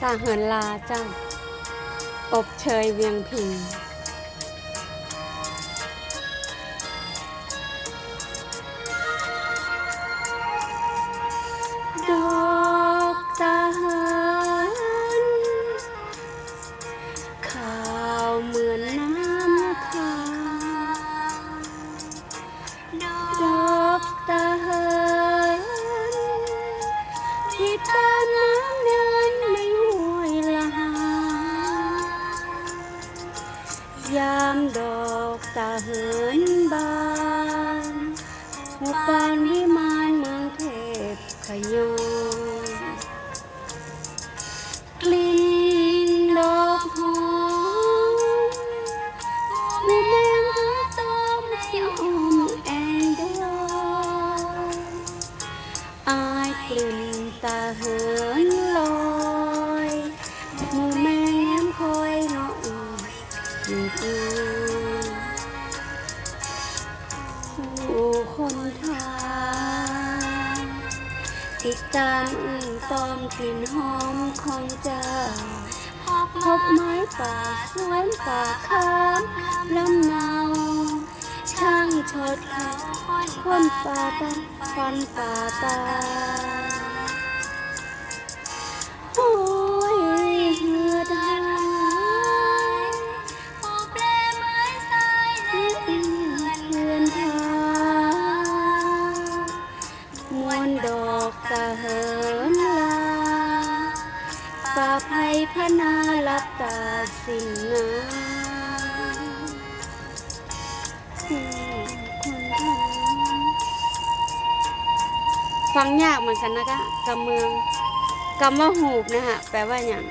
ตาเหินลาเจ้าอบเชยเวียงพิงดอกตาเหินขาวเหมือนน้ำค้างดอกตาเหินที่ตาายามดอกตาเหินบานหุบปานวิมานเมืองเทพขยงกลิ่นดอกหอมมีแมงหาตอมที่อ้อมแอนเดลอายกลิ่นตาเหิน ผู้คนทางติดตามอึ่งตอมกลิ่นหอมของเจ้าพบไม้ป่าสวนป่าข้ามลำเนาช่างชดเขาคนป่าตาฟันป่าตา อกตาเหินลาป่าไผ่พนาลับตาสิ่งงาฟังยากเหมือนกันนะคะกำเมืองกำว่าหูบนะฮะแปลว่าอย่าง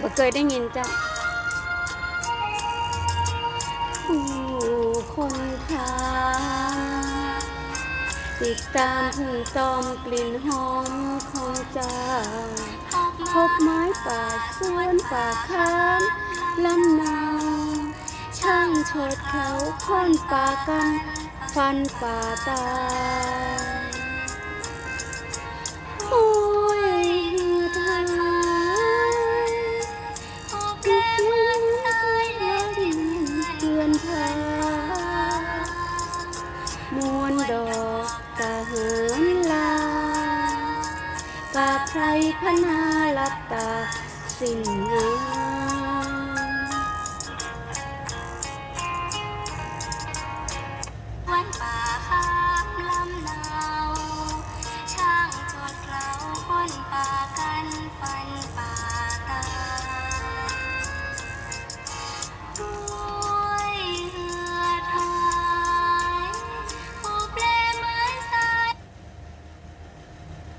บ่เคยได้ยินจ้ะ ติดตามพึ่งตอมกลิ่นหอมของเจ้าพบไม้ป่าสวนป่าค้างลำนาช่างชดเขาค้นป่ากันฟันป่าตาย ใครพนาลับตาสิ้นงาน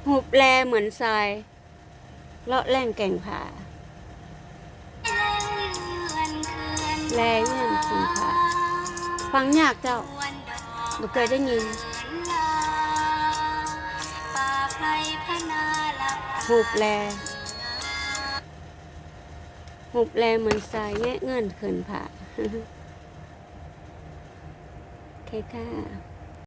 หุบแลเหมือนทรายเลาะแล่งแก่งผาแรงเหมือนแลเยื่อนคืนผาฟังยากเจ้าบ่เคยได้ยินหุบแลหุบแลเหมือนทรายแงเงื่อนเขินผาโอเคค่ะ